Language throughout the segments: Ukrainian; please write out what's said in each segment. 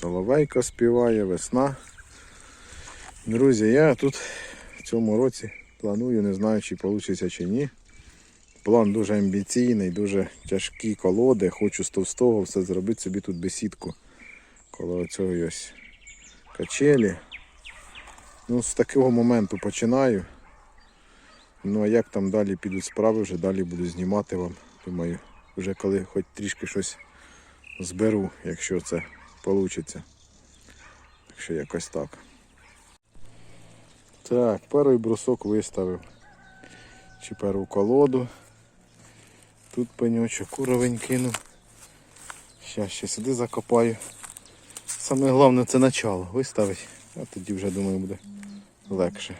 Соловейка співає, весна. Друзі, я тут в цьому році планую, не знаю, чи вийде чи ні. План дуже амбіційний, дуже тяжкі колоди. Хочу з товстого все зробити собі тут бесідку. Коло цього ось качелі. Ну, з такого моменту починаю. Ну а як там далі підуть справи, вже далі буду знімати вам. Думаю, вже коли хоч трішки щось зберу, якщо це вийде. Так що якось так. Так, перший брусок виставив. Чи першу колоду. Тут пеньочок уровень кинув. Щас ще сюди закопаю. Саме головне це начало виставити, а тоді вже думаю буде легше.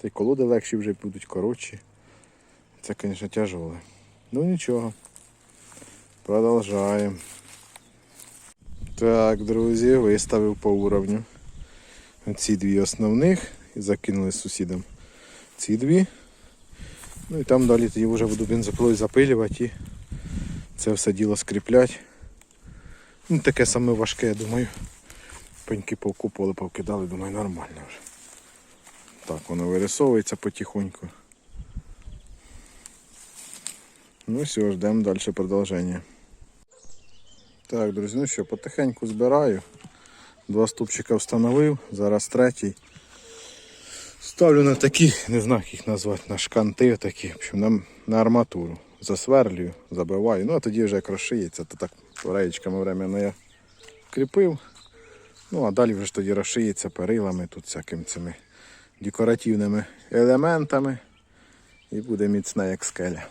Та й колоди легші вже будуть коротші. Це, звісно, тяжеле. Ну нічого. Продовжаємо. Так, друзі, виставив по уровню. Ці дві основних і закинули з сусідом ці дві. Ну і там далі тоді вже буду бензопилою запилювати і це все діло скріпляти. Ну, таке саме важке, я думаю. Пеньки повкупували, повкидали, думаю, нормально вже. Так, воно вирисовується потихоньку. Ну все, ждемо далі продовження. Так, друзі, ну що, потихеньку збираю. Два ступчика встановив, зараз третій. Ставлю на такі, не знаю як їх назвати, на шканти такі, в общем, на, арматуру. Засверлюю, забиваю. Ну а тоді вже як розшиється, то так реєчками временно я кріпив. Ну а далі вже ж тоді розшиється перилами, тут всякими цими декоративними елементами. І буде міцне як скеля.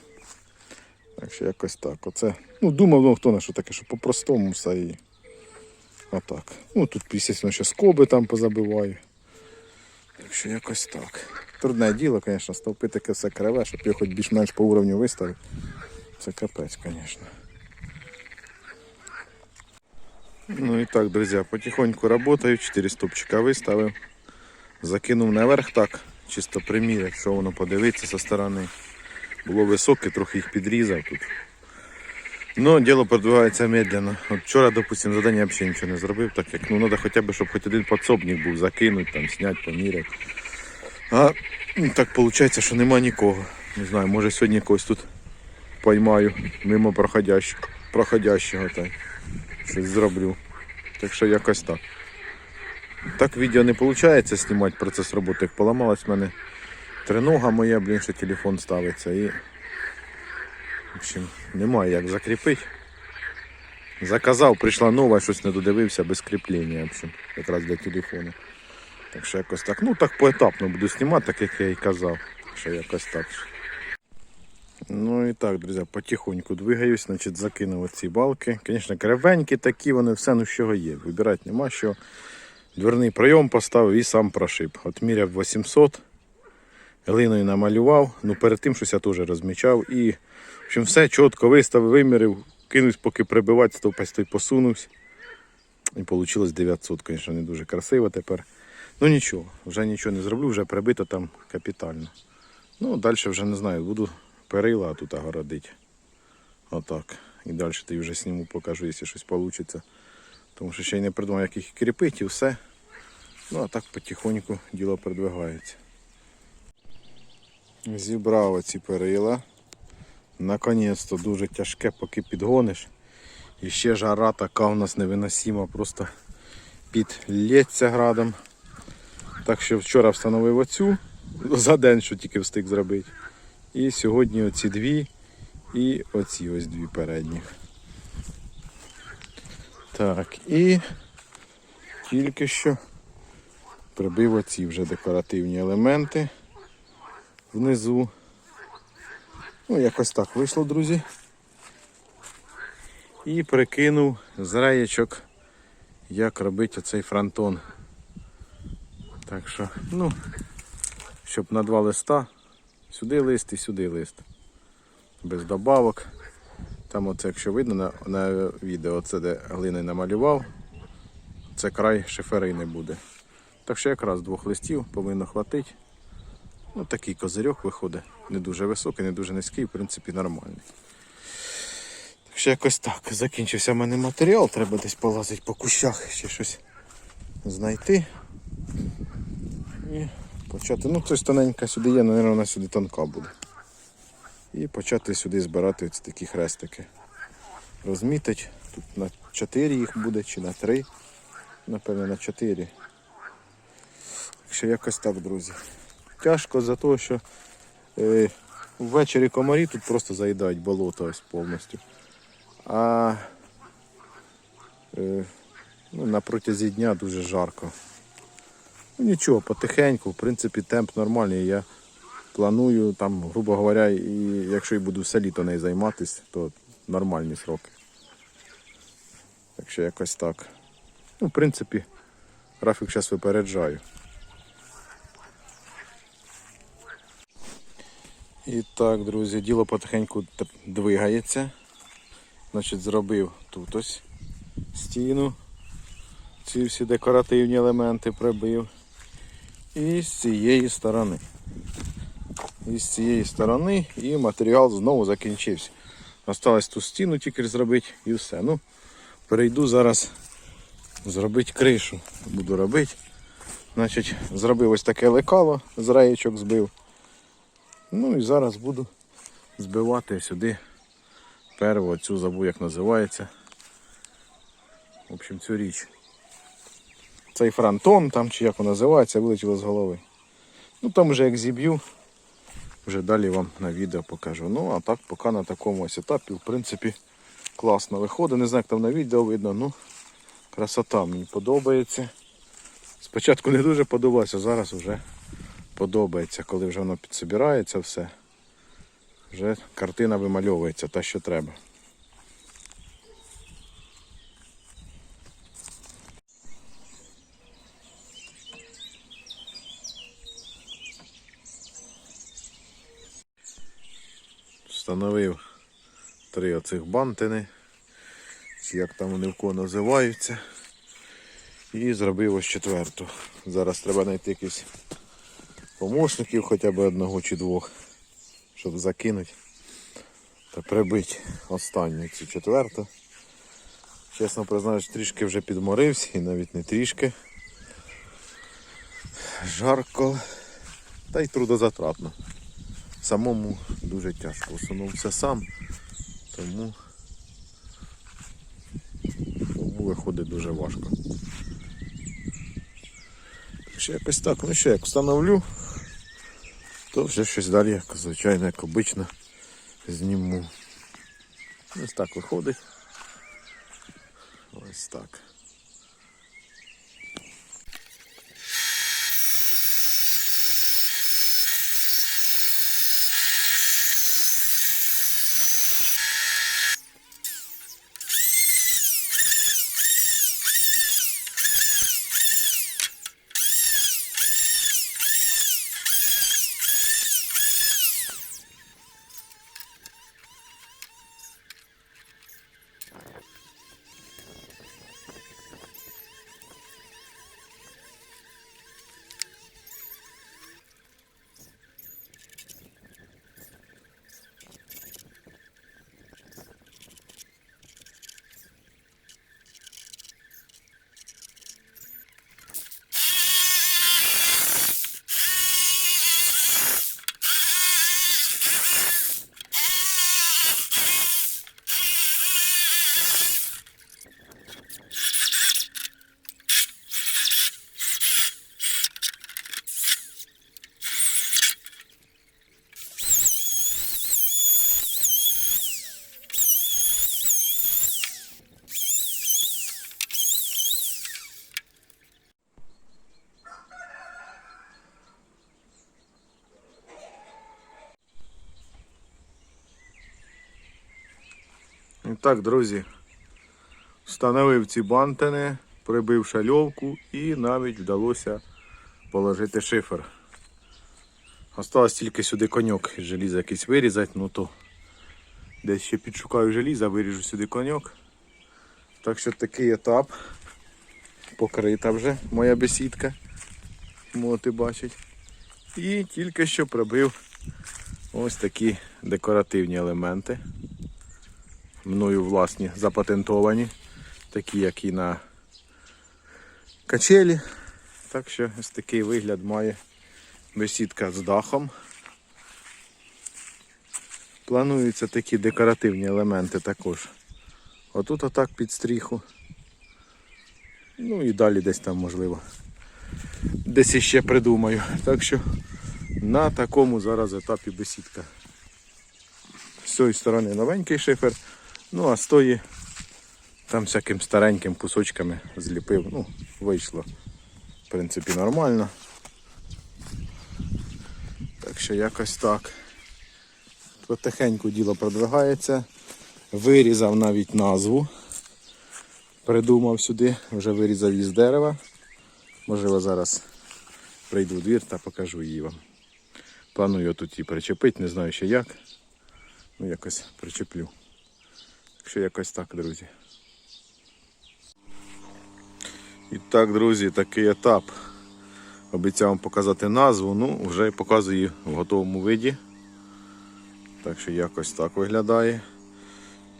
Так що якось так. Оце. Ну, думав, ну хто на що таке, що по-простому все і. Отак. Ну тут, звісно, ще скоби там позабиваю. Так що якось так. Трудне діло, звісно, стовпи таке все криве, щоб його хоч більш-менш по уровню виставити. Це капець, звісно. Ну і так, друзі, потихоньку работаю, 4 стопчика виставив. Закинув наверх так, чисто приміряти, що воно подивитися зі сторони. Було високе, трохи їх підрізав тут. Ну, діло продвигається медленно. От вчора, допустим, задання взагалі нічого не зробив, так як ну, треба хоча б, щоб хоч один підсобник був, закинути, там, зняти, поміряти. А ну, так виходить, що нема нікого. Не знаю, може сьогодні когось тут поймаю мимо проходящого, проходящого так. Щось зроблю. Так що якось так. Так відео не виходить знімати процес роботи, як поламалась в мене тренога моя, блін, що телефон ставиться і. В общем, немає як закріпити. Заказав, прийшла нова, щось не додивився без кріплення, в общем, якраз для телефону. Так що якось так. Ну так поетапно буду знімати, так як я і казав. Що якось так. Ну і так, друзі, потихоньку двигаюсь, значить закинув оці балки. Звісно, кривенькі такі, вони все ну чого є. Вибирати нема що. Дверний прийом поставив і сам прошиб. От міряв 800, глиною намалював, ну перед тим щось я теж розмічав. І в общем, все чітко виставив, вимірив, кинусь, поки прибивати, стовпець той посунувся. І вийшло 900, звісно, не дуже красиво тепер. Ну нічого, вже нічого не зроблю, вже прибито там капітально. Ну, далі вже не знаю, буду перила тут огородити. Отак. І далі тоді вже сніму, покажу, якщо щось вийде. Тому що ще й не придумав, як їх кріпити і все. Ну а так потихоньку діло продвигається. Зібрав оці перила. Наконець-то дуже тяжке, поки підгониш. І ще жара така у нас невиносима, просто підлється градом. Так що вчора встановив оцю за день, що тільки встиг зробити. І сьогодні оці дві і оці ось дві передніх. Так, і тільки що прибив оці вже декоративні елементи внизу. Ну, якось так вийшло, друзі. І прикинув з раєчок, як робити оцей фронтон. Так що, ну, щоб на два листа, сюди лист і сюди лист. Без добавок. Там оце, якщо видно на, на відео, це де глини намалював, це край шиферини буде. Так що якраз двох листів повинно хватити. Ну, такий козирьок виходить. Не дуже високий, не дуже низький, в принципі, нормальний. Так Ще якось так. Закінчився в мене матеріал, треба десь полазити по кущах, ще щось знайти. І почати. Ну, хтось тоненька сюди є, мабуть, вона сюди тонка буде. І почати сюди збирати ось такі хрестики. Розмітить. Тут на 4 їх буде чи на 3. Напевно, на 4. Так що якось так, друзі. Тяжко за те, що е, ввечері комарі тут просто заїдають болото ось повністю. А е, ну, на протязі дня дуже жарко. Ну нічого, потихеньку, в принципі, темп нормальний. Я планую там, грубо говоря, і якщо і буду все літо нею займатися, то нормальні сроки. Так що якось так. Ну, в принципі, графік зараз випереджаю. І так, друзі, діло потихеньку двигається. Значить, зробив тут ось стіну. Ці всі декоративні елементи прибив. І з цієї сторони. І з цієї сторони і матеріал знову закінчився. Осталось ту стіну тільки зробити і все. Ну, перейду зараз зробити кришу. Буду робити. Значить, зробив ось таке лекало, з раєчок збив. Ну і зараз буду збивати сюди перву цю забув, як називається. В общем, цю річ. Цей фронтон, там чи як воно називається, вилетіло з голови. Ну там вже як зіб'ю, вже далі вам на відео покажу. Ну а так поки на такому ось етапі, в принципі, класно виходить. Не знаю, як там на відео видно, ну красота мені подобається. Спочатку не дуже подобалося, зараз вже подобається, коли вже воно підсобирається все. Вже картина вимальовується, та що треба. Встановив три оцих бантини, чи як там вони в кого називаються. І зробив ось четверту. Зараз треба знайти якісь помощників хоча б одного чи двох, щоб закинути та прибити останню цю четверту. Чесно признаюсь, трішки вже підморився і навіть не трішки. Жарко та й трудозатратно. Самому дуже тяжко. В основному все сам, тому виходить дуже важко. Ще якось так, ну що, як встановлю, то вже щось далі, як звичайно, як обично, зніму. Ось так виходить. Ось так. Так, друзі, встановив ці бантини, прибив шальовку і навіть вдалося положити шифер. Осталось тільки сюди коньок із желіза якийсь вирізати, ну то десь ще підшукаю желіза, виріжу сюди коньок. Так що такий етап. Покрита вже моя бесідка. Можете бачити. І тільки що прибив ось такі декоративні елементи мною власні запатентовані, такі як і на качелі. Так що ось такий вигляд має бесідка з дахом. Плануються такі декоративні елементи також. Отут отак під стріху. Ну і далі десь там можливо. Десь іще придумаю. Так що на такому зараз етапі бесідка. З цієї сторони новенький шифер, ну а з тої там всяким стареньким кусочками зліпив. Ну, вийшло. В принципі, нормально. Так що якось так. Потихеньку діло продвигається. Вирізав навіть назву. Придумав сюди, вже вирізав її з дерева. Можливо, зараз прийду в двір та покажу її вам. Планую тут її причепити, не знаю ще як. Ну якось причеплю. Так що якось так, друзі. І так, друзі, такий етап. Обіцяв вам показати назву, ну вже показую її в готовому виді. Так що якось так виглядає.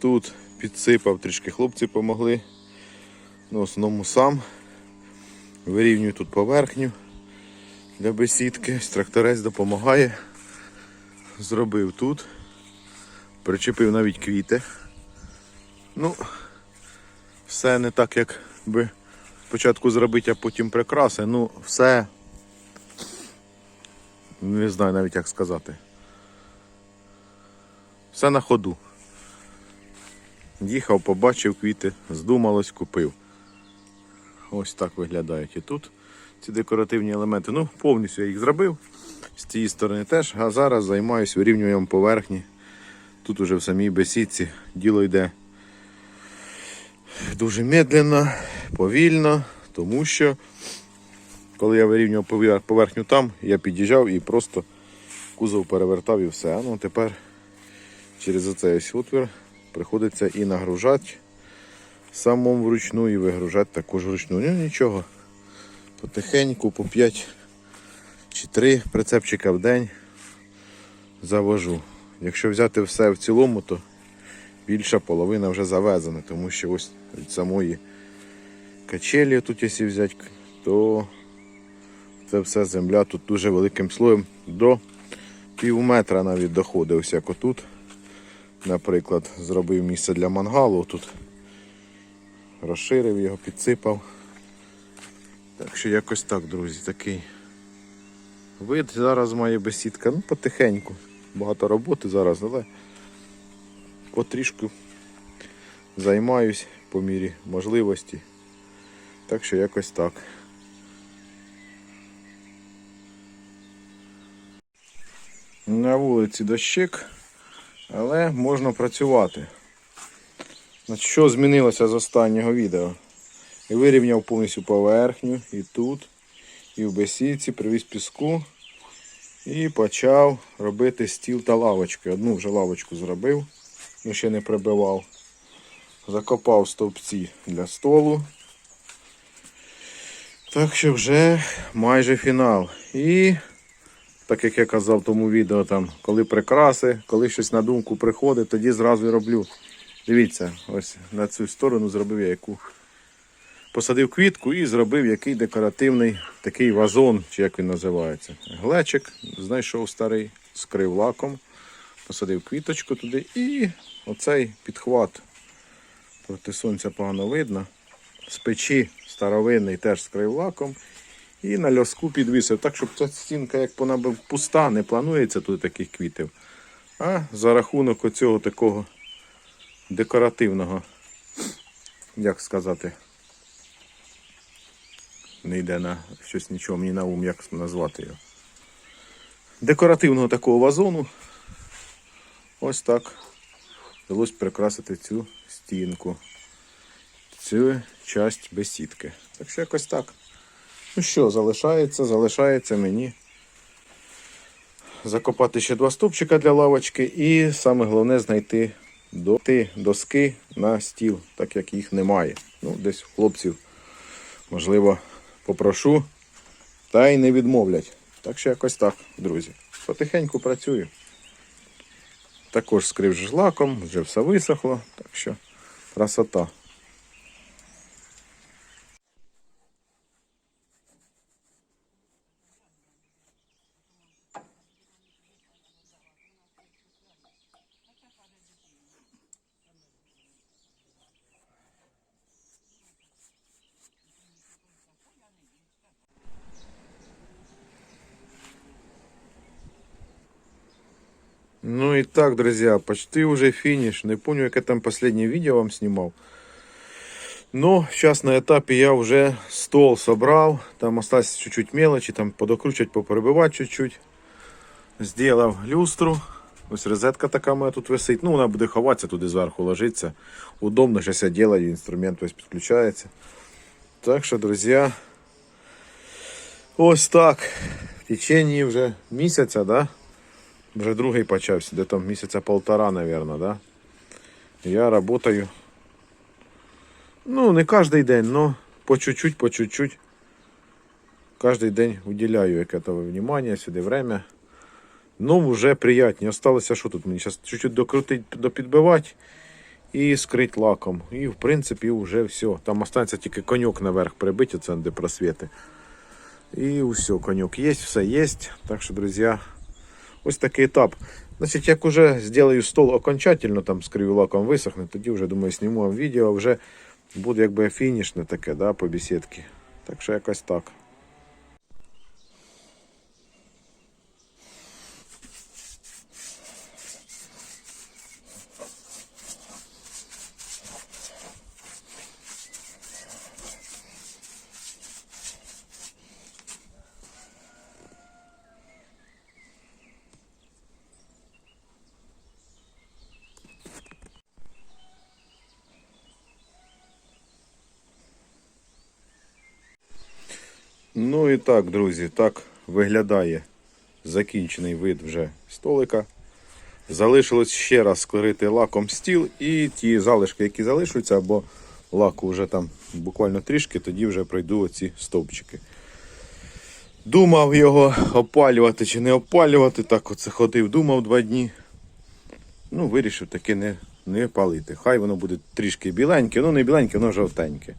Тут підсипав, трішки хлопці допомогли. Ну, в основному сам. Вирівнюю тут поверхню для бесідки. Тракторець допомагає. Зробив тут. Причепив навіть квіти. Ну, все не так, як би спочатку зробити, а потім прикраси. Ну, все. Не знаю навіть як сказати. Все на ходу. Їхав, побачив квіти, здумалось, купив. Ось так виглядають і тут ці декоративні елементи. Ну, повністю я їх зробив. З цієї сторони теж, а зараз займаюся вирівнюванням поверхні. Тут уже в самій бесідці діло йде дуже медленно, повільно, тому що коли я вирівнював поверхню там, я під'їжджав і просто кузов перевертав і все. А ну тепер через оцей отвір приходиться і нагружати самому вручну, і вигружати також вручну. Ну нічого. Потихеньку по 5 чи 3 прицепчика в день завожу. Якщо взяти все в цілому, то більша половина вже завезена, тому що ось від самої качелі тут, якщо взяти, то це все земля тут дуже великим слоєм до пів метра навіть доходить. Ось як отут. Наприклад, зробив місце для мангалу, тут розширив його, підсипав. Так що якось так, друзі, такий вид зараз має бесідка. Ну, потихеньку. Багато роботи зараз, але потрішку займаюсь по мірі можливості. Так що якось так. На вулиці дощик, але можна працювати. Що змінилося з останнього відео? І вирівняв повністю поверхню і тут, і в бесідці, привіз піску і почав робити стіл та лавочки. Одну вже лавочку зробив, ну ще не прибивав. Закопав стовпці для столу. Так що вже майже фінал. І так як я казав в тому відео, там, коли прикраси, коли щось на думку приходить, тоді зразу і роблю. Дивіться, ось на цю сторону зробив я яку. Посадив квітку і зробив який декоративний такий вазон, чи як він називається. Глечик знайшов старий, скрив лаком, посадив квіточку туди і оцей підхват. Проти сонця погано видно. З печі старовинний теж скрив лаком. І на льоску підвісив. Так, щоб ця стінка як вона пуста, не планується тут таких квітів. А за рахунок оцього такого декоративного, як сказати, не йде на щось нічого мені на ум, як назвати його. Декоративного такого вазону. Ось так. Вдалося прикрасити цю стінку, цю часть бесідки. Так що якось так. Ну що, залишається, залишається мені закопати ще два стовпчика для лавочки і саме головне знайти до- доски на стіл, так як їх немає. Ну, десь хлопців, можливо, попрошу, та й не відмовлять. Так що якось так, друзі. Потихеньку працюю. Також скрив ж лаком, вже все висохло, так що красота. Ну и так, друзья, почти уже финиш. Не помню, как я там последнее видео вам снимал. Но сейчас на этапе я уже стол собрал. Там осталось чуть-чуть мелочи, там подокручивать, поперебивати чуть-чуть. Сделав люстру. Ось розетка така моя тут висить. Ну, вона буде ховатися туди зверху ложиться. Удобно, зараз я делаю, інструмент ось підключається. Так що, друзі, ось так. В течение вже місяця, да? Вже другий почався, де там місяця полтора, наверное, да? Я работаю. Ну, не кожен день, но по чуть-чуть, по чуть-чуть. Кожен день уделяю як этого внимание, сюди время. Ну, вже приятні. Осталося, що тут мені? Зараз чуть-чуть докрутить, допідбивати і скрить лаком. І в принципі вже все. Там останеться тільки коньок наверх прибити, це де просвіти. І все, коньок є, все є. Так що, друзі, ось такий етап. Значить, як уже зроблю стол окончательно, там з лаком висохне, тоді вже думаю, зніму вам відео, вже буде якби фінішне таке, да, по бесідці. Так що якось так. Ну і так, друзі, так виглядає закінчений вид вже столика. Залишилось ще раз склерити лаком стіл і ті залишки, які залишаться, або лаку вже там буквально трішки, тоді вже пройду оці стовпчики. Думав його опалювати чи не опалювати, так оце ходив, думав два дні. Ну, вирішив таки не, не палити. Хай воно буде трішки біленьке, ну не біленьке, воно жовтеньке.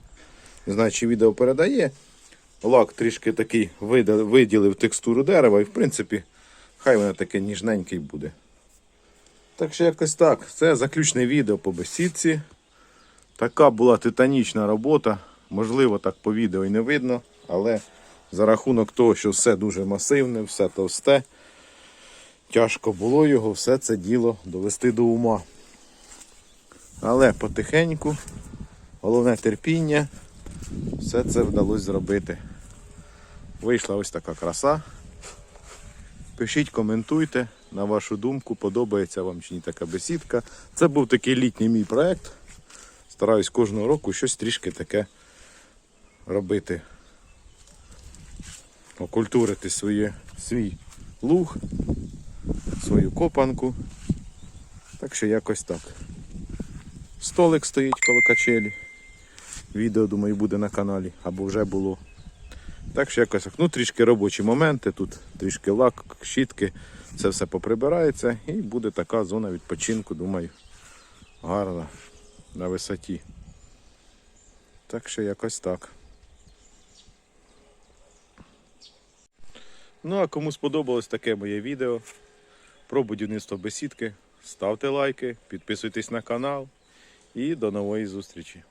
Не знаю, чи відео передає. Лак трішки такий виділив текстуру дерева і в принципі хай воно таке ніжненьке буде. Так що якось так. Це заключне відео по бесідці. Така була титанічна робота. Можливо, так по відео і не видно, але за рахунок того, що все дуже масивне, все товсте, тяжко було його все це діло довести до ума. Але потихеньку, головне терпіння, все це вдалося зробити. Вийшла ось така краса. Пишіть, коментуйте, на вашу думку, подобається вам чи ні така бесідка. Це був такий літній мій проєкт. Стараюсь кожного року щось трішки таке робити. Окультурити своє, свій луг, свою копанку. Так що якось так. Столик стоїть коло качелі. Відео, думаю, буде на каналі або вже було. Так що якось, ну трішки робочі моменти, тут трішки лак, щітки, це все поприбирається і буде така зона відпочинку, думаю, гарна на висоті. Так що якось так. Ну а кому сподобалось таке моє відео про будівництво бесідки, ставте лайки, підписуйтесь на канал і до нової зустрічі.